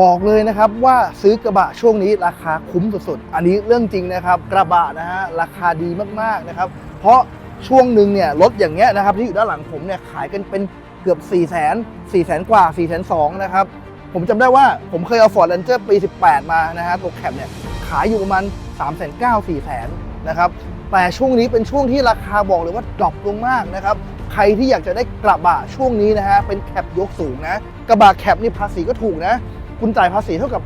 บอกเลยนะครับว่าซื้อกระบะช่วงนี้ราคาคุ้มสุดๆ อันนี้เรื่องจริงนะครับกระบะนะฮะราคาดีมากๆนะครับ เพราะช่วงหนึ่งเนี่ยรถอย่างเงี้ยนะครับที่อยู่ด้านหลังผมเนี่ยขายกันเป็นเกือบ 4 0 0 0 0 0 4 0 0 0 0 กว่า 4 2 0 0 0นะครับ ผมจำได้ว่าผมเคยเอา Ford Ranger ปี 18 มานะฮะตัวแคปเนี่ยขายอยู่ประมาณ 3 9 0 0 0 0 4 0 0 0 0นะครับแต่ช่วงนี้เป็นช่วงที่ราคาบอกเลยว่าดรอปลงมากนะครับใครที่อยากจะได้กระบะช่วงนี้นะฮะเป็นแคปยกสูงนะกระบะแคปนี่ภาษีก็ถูกนะ คุณจ่ายภาษีเท่ากับ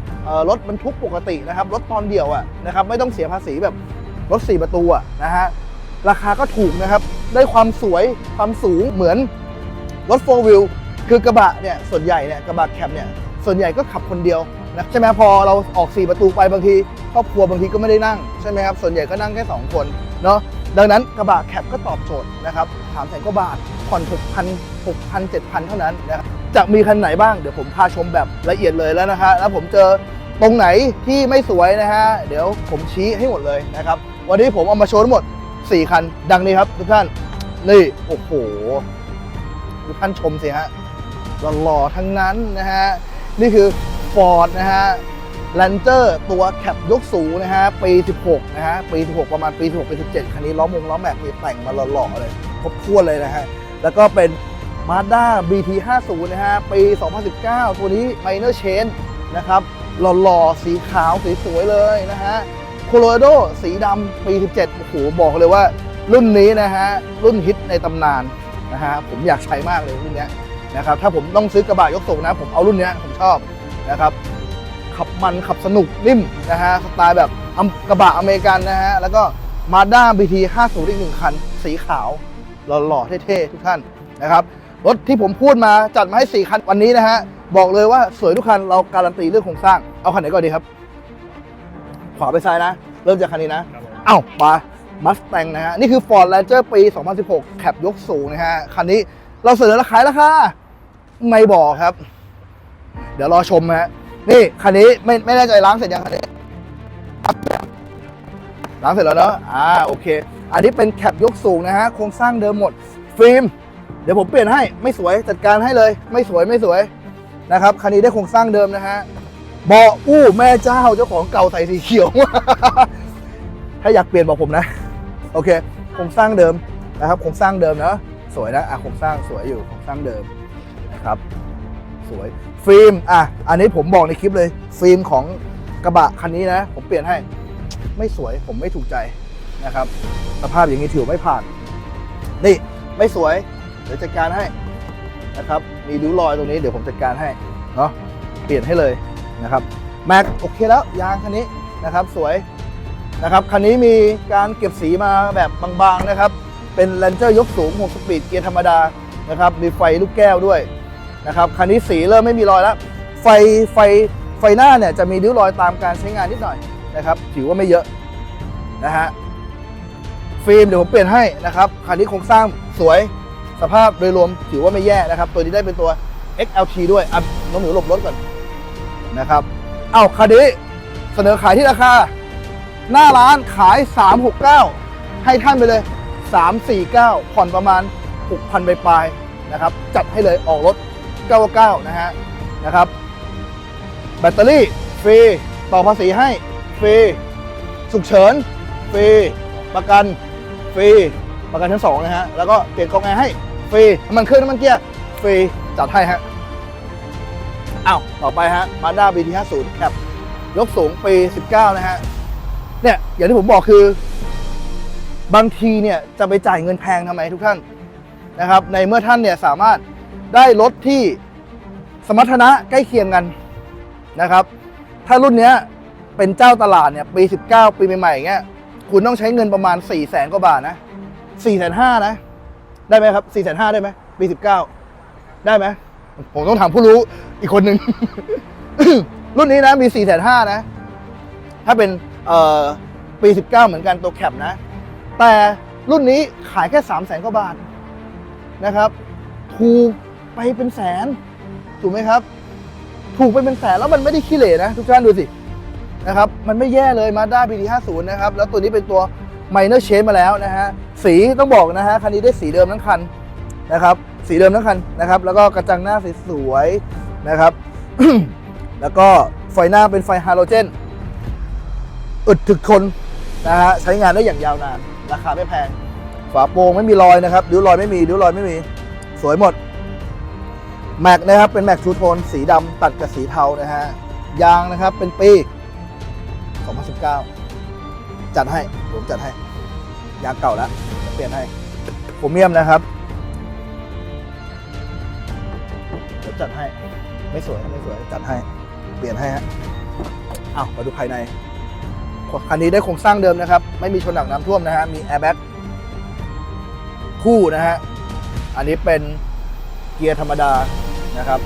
รถบรรทุกปกตินะครับรถตอนเดียวอะนะครับไม่ต้องเสียภาษีแบบรถ 4 ประตูอะนะฮะราคาก็ถูกนะครับได้ความสวยความสูงเหมือนรถ4 wheel คือกระบะเนี่ยส่วนใหญ่เนี่ยกระบะแคปเนี่ยส่วนใหญ่ก็ขับคนเดียวนะใช่ไหมพอเราออก 4 ประตูไปบางทีครอบครัวบางทีก็ไม่ได้นั่งใช่ไหมครับส่วนใหญ่ก็นั่งแค่ 2 คนเนาะดังนั้นกระบะแคปก็ตอบโจทย์นะครับถามแสนกว่าบาทผ่อน6,000 6,000 7,000 เท่านั้นนะครับ จะมีคันไหนบ้างเดี๋ยวผมพาชมแบบละเอียดเลยแล้วนะฮะแล้วผมเจอตรงไหนที่ไม่สวยนะฮะเดี๋ยวผมชี้ให้หมดเลยนะครับ วันนี้ผมเอามาโชว์ทั้งหมด 4 คัน ดังนี้ครับทุกท่านนี่โอ้โหทุกท่านชมสิฮะหล่อๆทั้งนั้นนะฮะนี่คือ Ford นะฮะ Ranger ตัวแคปยกสูงนะฮะปี 16 นะฮะปี 16 ประมาณปี 16 ปี 17 คันนี้ล้อมงล้อแม็กมีแต่งมาหล่อๆเลย ครบถ้วนเลยนะฮะ แล้วก็เป็น Mazda BT 50 นะฮะ ปี 2019 ตัวนี้ Minor Change นะครับ หล่อๆ สีขาวสีสวยเลยนะฮะ Colorado สีดำปี 17 โอ้โห บอกเลยว่ารุ่นนี้นะฮะ รุ่นฮิตในตำนานนะฮะ ผมอยากใช้มากเลยรุ่นนี้นะครับ ถ้าผมต้องซื้อกระบะยกสูงนะ ผมเอารุ่นนี้ผมชอบนะครับ ขับมันขับสนุกนิ่มนะฮะ สไตล์แบบกระบะอเมริกันนะฮะ แล้วก็ Mazda BT 50 อีกหนึ่งคัน สีขาวหล่อๆเท่ๆทุกท่านนะครับ รถที่ผมพูดมาจัดมาให้ 4 คันวันนี้นะฮะ บอกเลยว่าสวยทุกคันเราการันตีเรื่องโครงสร้าง เอาคันไหนก่อนดีครับ ขวาไปซ้ายนะ เริ่มจากคันนี้นะ เอ้าไปมัสแตงนะฮะ นี่คือ Ford Ranger ปี 2016 แคปยกสูงนะฮะ คันนี้เราเสนอราคาราคาไม่บอกครับ เดี๋ยวรอชมฮะ นี่คันนี้ไม่ไม่แน่ใจล้างเสร็จยังคันนี้ล้างเสร็จแล้วเนอะอ่าโอเค อันนี้เป็นแคปยกสูงนะฮะ โครงสร้างเดิมหมด ฟิล์ม เดี๋ยวผมเปลี่ยนให้ไม่สวยจัดการให้เลย ไม่สวยไม่สวยนะครับคันนี้ได้โครงสร้างเดิมนะฮะเบาอู้แม่เจ้าเจ้าของเก่าใส่สีเขียว ถ้าอยากเปลี่ยนบอกผมนะ โอเคโครงสร้างเดิมนะครับโครงสร้างเดิมนะสวยนะอะโครงสร้างสวยอยู่โครงสร้างเดิมนะครับ สวยฟิล์มอะอันนี้ผมบอกในคลิปเลย ฟิล์มของกระบะคันนี้นะ ผมเปลี่ยนให้ ไม่สวยผมไม่ถูกใจนะครับ สภาพอย่างนี้ถือไม่ผ่าน นี่ไม่สวย ดี๋ยวจัดการให้นะครับ มีริ้วรอยตรงนี้เดี๋ยวผมจัดการให้เนาะเปลี่ยนให้เลยนะครับแม็กโอเคแล้วยางคันนี้นะครับสวยนะครับคันนี้มีการเก็บสีมาแบบบางๆนะครับ เป็น Ranger ยกสูง 6 สปีดเกียร์ธรรมดานะครับมีไฟลูกแก้วด้วยนะครับคันนี้สีเริ่มไม่มีรอยแล้วไฟไฟไฟหน้าเนี่ยจะมีริ้วรอยตามการใช้งานนิดหน่อยนะครับถือว่าไม่เยอะนะฮะฟิล์มเดี๋ยวผมเปลี่ยนให้นะครับคันนี้โครงสร้างสวย สภาพโดยรวมถือว่าไม่แย่นะครับ ตัวนี้ได้เป็นตัว XLT ด้วยอะน้องหนูหลบรถก่อนนะครับเอ้าคันนี้เสนอขายที่ราคา หน้าร้านขาย 369 ให้ท่านไปเลย 349 ผ่อนประมาณ 6,000 ไปปลายนะครับ จัดให้เลยออกรถ 99 นะฮะนะครับ แบตเตอรี่ฟรี ต่อภาษีให้ฟรีฉุกเฉินฟรี ประกันฟรี ประกันชั้นสองนะฮะ แล้วก็เปลี่ยนกองแอร์ให้ ฟรีน้ำมันเครื่องน้ำมันเกียร์ฟรีจัดให้ฮะอ้าวต่อไปฮะ Mazda BT50 แคปยกสูงปี 19 นะฮะ เนี่ย อย่างที่ผมบอกคือ บางทีเนี่ย จะไปจ่ายเงินแพงทำไมทุกท่านนะครับ ในเมื่อท่านเนี่ย สามารถได้รถที่สมรรถนะใกล้เคียงกันนะครับ ถ้ารุ่นเนี้ยเป็นเจ้าตลาดเนี่ย ปี 19 ปีใหม่ๆอย่างเงี้ยคุณต้องใช้เงินประมาณ 4 0 0แสนกว่าบาทนะ4 5 0 0 0นะ ได้ไหมครับ4 5 0 0 0ได้ไหมปี19ได้ไหมผมต้องถามผู้รู้อีกคนหนึ่ง รุ่นนี้นะมี4 5 0 0 0นะ ถ้าเป็นเอ่อปี19เหมือนกันตัวแคปนะ แต่รุ่นนี้ขายแค่3 0 0แสนกว่าบาทนะครับ ถูกไปเป็นแสน ถูกไหมครับ ถูกไปเป็นแสนแล้วมันไม่ได้ขี้เหร่นะ ทุกท่านดูสินะครับ มันไม่แย่เลย Mazda BT 50 นะครับ แล้วตัวนี้เป็นตัว Minor Change มาแล้วนะฮะสีต้องบอกนะฮะคันนี้ได้สีเดิมทั้งคันนะครับ สีเดิมทั้งคันนะครับ แล้วก็กระจังหน้าสวยนะครับ แล้วก็ไฟหน้าเป็นไฟฮาโลเจนอึดถึกทนนะฮะใช้งานได้อย่างยาวนาน ราคาไม่แพง ฝาโปร่งไม่มีรอยนะครับดิ้วรอยไม่มีดิ้วรอยไม่มี สวยหมดแม็กนะครับเป็นแม็กทูโทนสีดำตัดกับสีเทานะฮะยางนะครับเป็นปี 2019 จัดให้ ผมจัดให้ ยางเก่าแล้วเปลี่ยนให้โครเมียมนะครับเดี๋ยวจัดให้ ไม่สวยไม่สวยจัดให้ เปลี่ยนให้ฮะอ้าวมาดูภายใน คันนี้ได้โครงสร้างเดิมนะครับ ไม่มีชนหนักน้ำท่วมนะฮะ มีแอร์แบ็กคู่นะฮะ อันนี้เป็นเกียร์ธรรมดานะครับ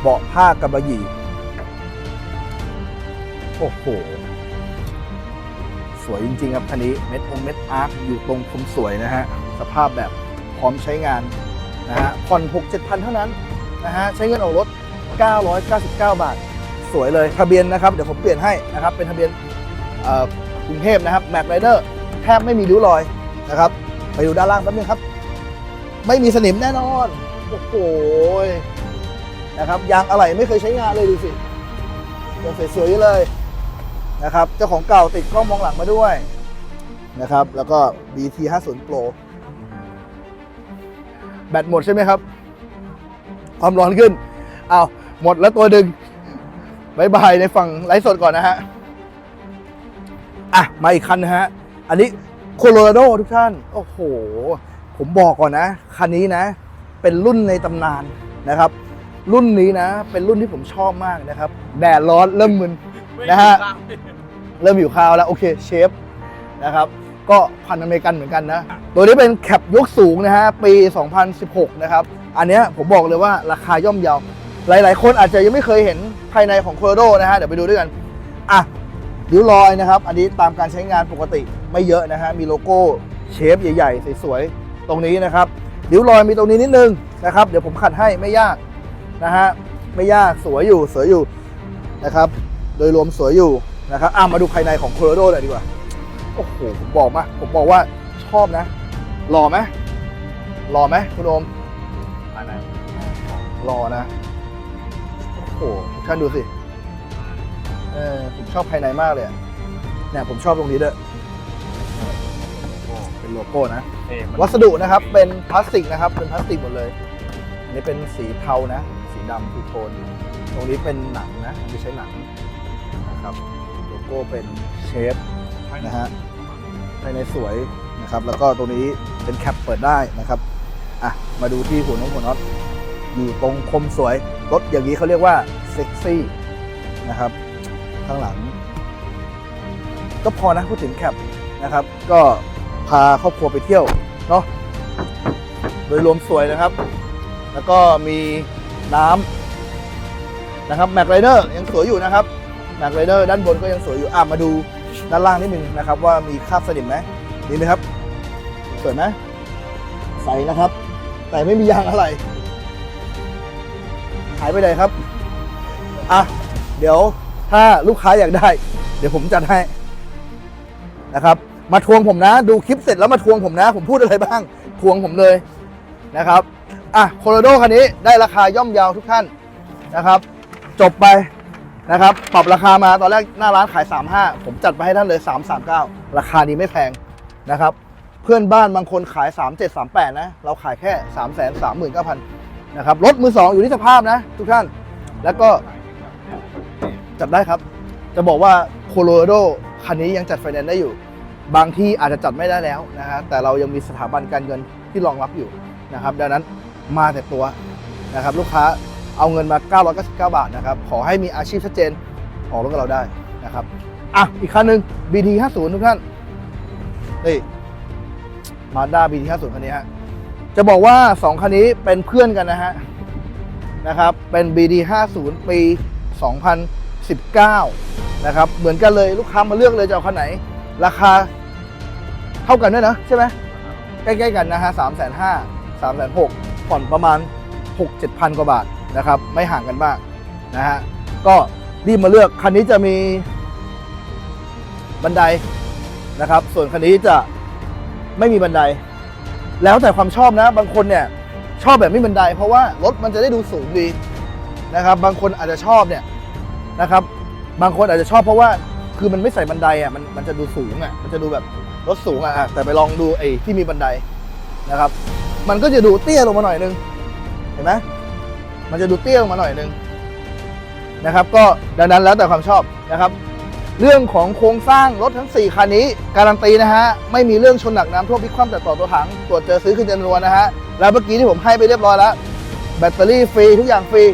เบาะผ้ากำมะหยี่โอ้โห วยจริงๆครับคันนี้เม็ดองเม็ดอาร์คอยู่ตรงคมสวยนะฮะสภาพแบบพร้อมใช้งานนะฮะผ่อน6 7พันเท่านั้นนะฮะใช้เงินออกรถ 999 บาท สวยเลยทะเบียนนะครับ เดี๋ยวผมเปลี่ยนให้นะครับ เป็นทะเบียนกรุงเทพนะครับแม็กไรเดอร์แทบไม่มีริ้วรอยนะครับไปดูด้านล่างแป๊บนึงครับ ไม่มีสนิมแน่นอนโอ้โหนะครับยางอะไหล่ไม่เคยใช้งานเลยดูสิยังสวยๆเลย นะครับ เจ้าของเก่าติดกล้องมองหลังมาด้วยนะครับ แล้วก็ BT 50 Pro แบตหมดใช่ไหมครับ ความร้อนขึ้นเอาหมดแล้วตัวดึงบายบายในฝั่งไลฟ์สดก่อนนะฮะ อะ มาอีกคันนะฮะ อันนี้โคโลราโดทุกท่าน โอ้โห ผมบอกก่อนนะ คันนี้นะ เป็นรุ่นในตำนานนะครับ รุ่นนี้นะ เป็นรุ่นที่ผมชอบมากนะครับ แดดร้อนเริ่มมึนนะฮะ เริ่มอยู่คราวแล้วโอเคเชฟนะครับก็พันอเมริกันเหมือนกันนะ ตัวนี้เป็นแคปยกสูงนะฮะปี 2016 นะครับ อันนี้ผมบอกเลยว่าราคาย่อมเยา หลาย ๆ คนอาจจะยังไม่เคยเห็นภายในของโคโ r โดนะฮะ เดี๋ยวไปดูด้วยกัน อะริ้วรอยนะครับ อันนี้ตามการใช้งานปกติไม่เยอะนะฮะ มีโลโก้เชฟใหญ่ ๆ สวย ๆ ตรงนี้นะครับริ้วรอยมีตรงนี้นิดนึงนะครับ เดี๋ยวผมขัดให้ไม่ยากนะฮะ ไม่ยากสวยอยู่สวยอยู่นะครับ โดยรวมสวยอยู่ นะครับอะมาดูภายในของโคโ r โดหน่อยดีกว่า โอ้โห ผมบอกมาผมบอกว่าชอบนะ หล่อไหมหล่อไหมคุณโอมอันไหนหล่อนะ โอ้โหทุกท่านดูสิเออผมชอบภายในมากเลยอะเนี่ยผมชอบตรงนี้ด้วยเป็นโลโก้นะเท่มันวัสดุนะครับเป็นพลาสติกนะครับ เป็นพลาสติกหมดเลย อันนี้เป็นสีเทานะ สีดำทูโทน ตรงนี้เป็นหนังนะไม่ใช่หนังนะครับโลโก้เป็นเชฟนะฮะภายในสวยนะครับ แล้วก็ตรงนี้เป็นแคปเปิดได้นะครับอะมาดูที่หัวน้องหัวน็อตอยู่ตรงคมสวยรถอย่างนี้เขาเรียกว่าเซ็กซี่นะครับ ข้างหลัง ก็พอนะพูดถึงแคปนะครับ ก็พาครอบครัวไปเที่ยวเนาะโดยรวมสวยนะครับ แล้วก็มีน้ำนะครับแม็กไรเดอร์ยังสวยอยู่นะครับ แม็กไรเดอร์ด้านบนก็ยังสวยอยู่อะมาดูด้านล่างนิดนึงนะครับ ว่ามีคราบสนิมไหมนี่ไหมครับสวยไหมใสนะครับ แต่ไม่มียางอะไรหายไปไหนครับอะเดี๋ยวถ้าลูกค้าอยากได้ เดี๋ยวผมจัดให้นะครับ มาทวงผมนะ ดูคลิปเสร็จแล้วมาทวงผมนะ ผมพูดอะไรบ้าง ทวงผมเลยนะครับอะโคโรโดคันนี้ได้ราคาย่อมเยาวทุกท่านนะครับ จบไป นะครับปรับราคามาตอนแรกหน้าร้านขาย 35 ผมจัดไปให้ท่านเลย 339 ราคานี้ไม่แพงนะครับเพื่อนบ้านบางคนขาย 37 38 นะ เราขายแค่ 3 3 9 0 0 0นะครับรถมือ 2 อยู่ที่สภาพนะ ทุกท่านแล้วก็จัดได้ครับ จะบอกว่าโคโลราโดคันนี้ยังจัดไฟแนนซ์ได้อยู่ บางที่อาจจะจัดไม่ได้แล้วนะฮะแต่เรายังมีสถาบันการเงินที่รองรับอยู่นะครับดังนั้นมาแต่ตัวนะครับลูกค้า เอาเงินมา 999 บาทนะครับ ขอให้มีอาชีพชัดเจนออกรถกับเราได้นะครับ อะ อีกคันหนึ่ง BT 50ทุกท่าน นี่มาด้า BT 50คันนี้ฮะ จะบอกว่า 2 คันนี้เป็นเพื่อนกันนะฮะ นะครับ เป็น BD 50ปี 2019 นะครับ เหมือนกันเลยลูกค้ามาเลือกเลยจะเอาคันไหน ราคาเท่ากันด้วยนะ ใช่ไหมใกล้ๆกันนะฮะ3 5 0 0 0 3 6 0 0ผ่อนประมาณ 6 7พันกว่าบาท นะครับ ไม่ห่างกันมากนะฮะก็รีบมาเลือกคันนี้จะมีบันไดนะครับ ส่วนคันนี้จะไม่มีบันได แล้วแต่ความชอบนะ บางคนเนี่ยชอบแบบไม่บันได เพราะว่ารถมันจะได้ดูสูงดีนะครับ บางคนอาจจะชอบเนี่ยนะครับ บางคนอาจจะชอบเพราะว่าคือมันไม่ใส่บันไดอะมันมันจะดูสูงอะมันจะดูแบบรถสูงอะอะแต่ไปลองดูไอ้ที่มีบันไดนะครับ มันก็จะดูเตี้ยลงมาหน่อยนึงเห็นไหม มันจะดูเตี้ยงมาหน่อยนึงนะครับ ก็ดังนั้นแล้วแต่ความชอบนะครับ เรื่องของโครงสร้างรถทั้ง 4คันนี้ การันตีนะฮะไม่มีเรื่องชนหนักน้ำท่วมพลิกคว่ำแต่ต่อตัวถังตรวจเจอซื้อขึ้นจำนวนนะฮะแล้วเมื่อกี้ที่ผมให้ไปเรียบร้อยแล้ว แบตเตอรี่ฟรีทุกอย่างฟรี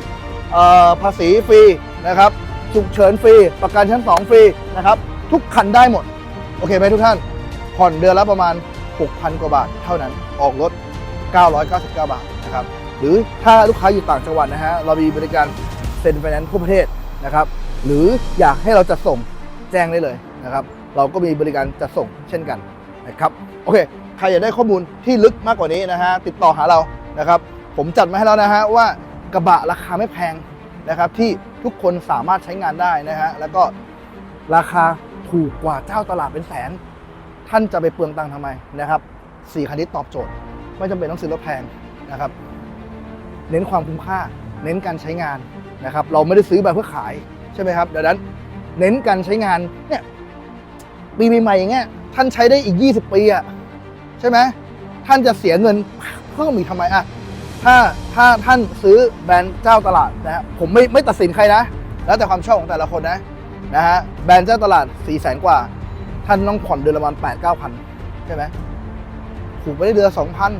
เอ่อภาษีฟรีนะครับฉุกเฉินฟรี ประกันชั้น 2 ฟรีนะครับทุกคันได้หมด โอเคไหมทุกท่าน ผ่อนเดือนละประมาณ 6,000 กว่าบาทเท่านั้นออกรถ 999 บาทนะครับ หรือถ้าลูกค้าอยู่ต่างจังหวัดนะฮะเรามีบริการเซ็นไฟแนนซ์ทั่วประเทศนะครับหรืออยากให้เราจัดส่งแจ้งได้เลยนะครับ เราก็มีบริการจัดส่งเช่นกันนะครับโอเคใครอยากได้ข้อมูลที่ลึกมากกว่านี้นะฮะติดต่อหาเรานะครับ ผมจัดมาให้แล้วนะฮะว่ากระบะราคาไม่แพงนะครับ ที่ทุกคนสามารถใช้งานได้นะฮะแล้วก็ราคาถูกกว่าเจ้าตลาดเป็นแสน ท่านจะไปเปลืองตังค์ทำไมนะครับสี่คันนี้ตอบโจทย์ ไม่จำเป็นต้องซื้อรถแพงนะครับ เน้นความคุ้มค่า เน้นการใช้งานนะครับ เราไม่ได้ซื้อมาเพื่อขายใช่ไหมครับดังนั้นเน้นการใช้งานเนี่ยปีใหม่ๆอย่างเงี้ยท่านใช้ได้อีก 20 ปีอะใช่ไหมท่านจะเสียเงินเพิ่มอีกทำไมอะถ้าถ้าท่านซื้อแบรนด์เจ้าตลาดนะฮะผมไม่ไม่ตัดสินใครนะ แล้วแต่ความชอบของแต่ละคนนะนะฮะแบรนด์เจ้าตลาด4ี่แสนกว่า ท่านต้องผ่อนเดือนละประมาณแปดเก้าพันใช่ไหมถูกไปได้เดือนสองพัน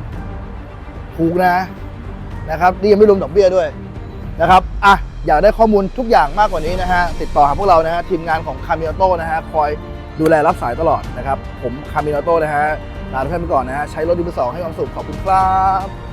ถูกนะ นะครับนี่ยังไม่รวมดอกเบี้ยด้วยนะครับอะอยากได้ข้อมูลทุกอย่างมากกว่านี้นะฮะติดต่อหาพวกเรานะฮะทีมงานของคามิโอโต้นะฮะคอยดูแลรับสายตลอดนะครับ ผมคามิโอโต้นะฮะลาทุกท่านไปก่อนนะฮะใช้รถดีเบอสองให้ความสุขขอบคุณครับ